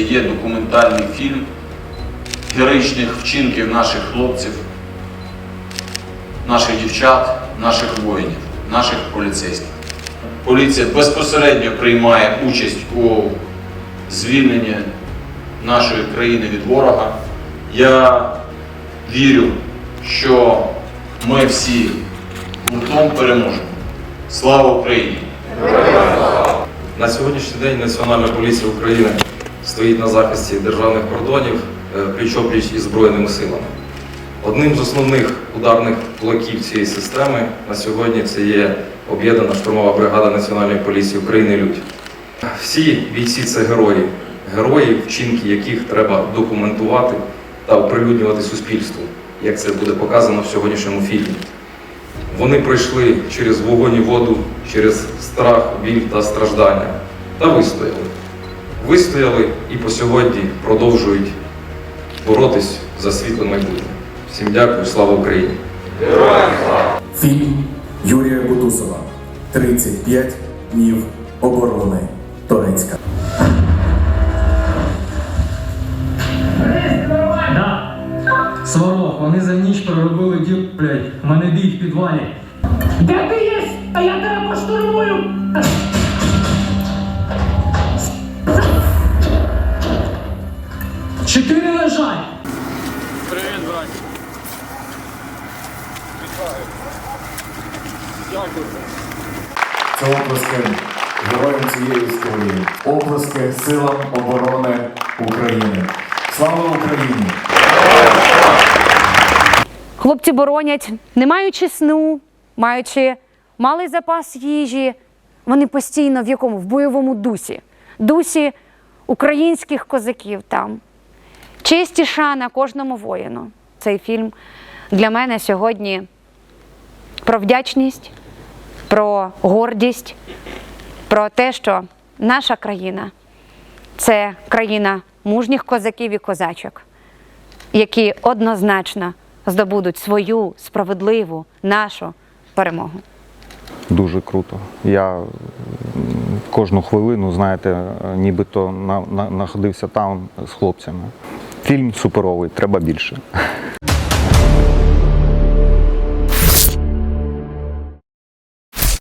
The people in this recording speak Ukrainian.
документальний фільм героїчних вчинків наших хлопців, наших дівчат, наших воїнів, наших поліцейських. Поліція безпосередньо приймає участь у звільненні нашої країни від ворога. Я вірю, що ми всі гуртом переможемо. Слава Україні! На сьогоднішній день Національна поліція України стоїть на захисті державних кордонів е, пліч-опліч із Збройними силами. Одним з основних ударних кулаків цієї системи на сьогодні це є об'єднана штурмова бригада Національної поліції України Людь. Всі бійці це герої, герої, вчинки яких треба документувати та оприлюднювати суспільству, як це буде показано в сьогоднішньому фільмі. Вони пройшли через вогонь і воду, через страх, біль та страждання та вистояли. Вистояли і по сьогодні продовжують боротись за світле майбутнє. Всім дякую, слава Україні! Фільм Юрія Бутусова 35 днів оборони Торецька. Да. Сварог, вони за ніч проробили діл, блядь, мене бій в підвалі. Де ти є? А я тебе поштурмую! Чотири лежать! Це оплески героям цієї історії. Оплески силам оборони України. Слава Україні! Хлопці боронять, не маючи сну, маючи малий запас їжі, вони постійно в якому? В бойовому дусі. Дусі українських козаків там. Честь і шана кожному воїну. Цей фільм для мене сьогодні про вдячність, про гордість, про те, що наша країна це країна мужніх козаків і козачок які однозначно здобудуть свою справедливу нашу перемогу. Дуже круто. Я кожну хвилину, знаєте, нібито на, на, знаходився там з хлопцями. Фільм суперовий, треба більше.